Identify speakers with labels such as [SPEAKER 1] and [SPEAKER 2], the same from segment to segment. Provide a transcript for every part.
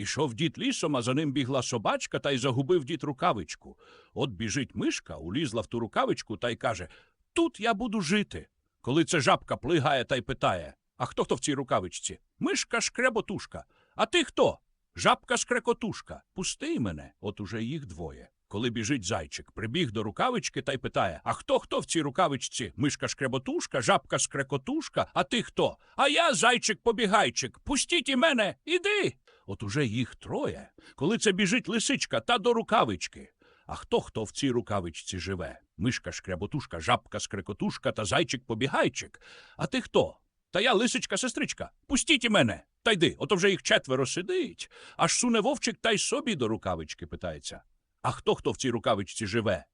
[SPEAKER 1] Ішов дід лісом, а за ним бігла собачка та й загубив дід рукавичку. От біжить мишка, улізла в ту рукавичку та й каже Тут я буду жити. Коли це жабка плигає та й питає А хто хто в цій рукавичці? Мишка шкреботушка. А ти хто? Жабка скрекотушка. Пусти мене, от уже їх двоє. Коли біжить зайчик, прибіг до рукавички та й питає А хто хто в цій рукавичці? Мишка шкреботушка, жабка скрекотушка, а ти хто? А я зайчик побігайчик. Пустіть і мене, іди. От уже їх троє. Коли це біжить лисичка та до рукавички. А хто хто в цій рукавичці живе? Мишка шкряботушка, жабка скрекотушка та зайчик побігайчик. А ти хто? Та я лисичка сестричка. Пустіть і мене. Та йди, ото вже їх четверо сидить. Аж суне вовчик та й собі до рукавички питається. А хто хто в цій рукавичці живе?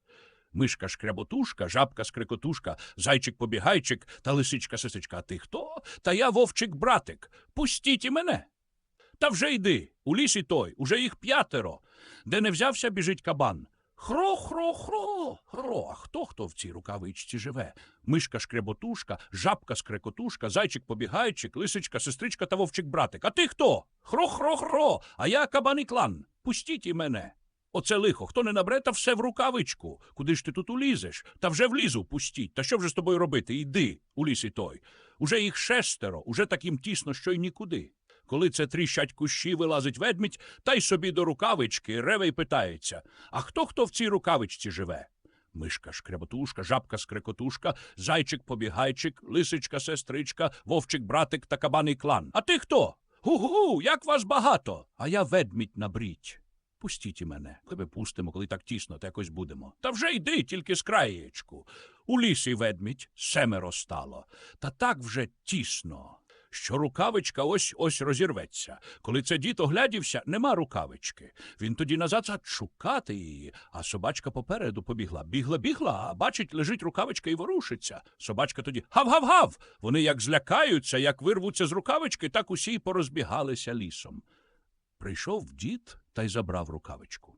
[SPEAKER 1] Мишка шкряботушка, жабка скрекотушка, зайчик побігайчик та лисичка сестричка. А ти хто? Та я вовчик братик. Пустіть і мене. Та вже йди, у лісі той, уже їх п'ятеро. Де не взявся, біжить кабан. Хро, хро. А хто хто в цій рукавичці живе? Мишка шкреботушка, жабка скрекотушка, зайчик побігайчик, лисичка, сестричка та вовчик братик. А ти хто? Хро, хро, хро. А я кабан і клан. Пустіть і мене. Оце лихо, хто не набре, та все в рукавичку. Куди ж ти тут улізеш? Та вже влізу, пустіть. Та що вже з тобою робити? Йди у лісі той. Уже їх шестеро, уже таким тісно, що й нікуди. Коли це тріщать кущі, вилазить ведмідь, та й собі до рукавички реве й питається А хто хто в цій рукавичці живе? Мишка шкреботушка, жабка скрекотушка, зайчик побігайчик, лисичка сестричка, вовчик братик та кабаний клан. А ти хто? Гу-гу, як вас багато. А я ведмідь набріть. Пустіть і мене. Тебе пустимо, коли так тісно, то якось будемо. Та вже йди, тільки з краєчку. У лісі ведмідь семеро стало. Та так вже тісно, що рукавичка ось ось розірветься. Коли це дід оглядівся, нема рукавички. Він тоді назад зад шукати її, а собачка попереду побігла. Бігла, бігла, а бачить, лежить рукавичка і ворушиться. Собачка тоді гав-гав-гав. Вони як злякаються, як вирвуться з рукавички, так усі й порозбігалися лісом. Прийшов дід та й забрав рукавичку.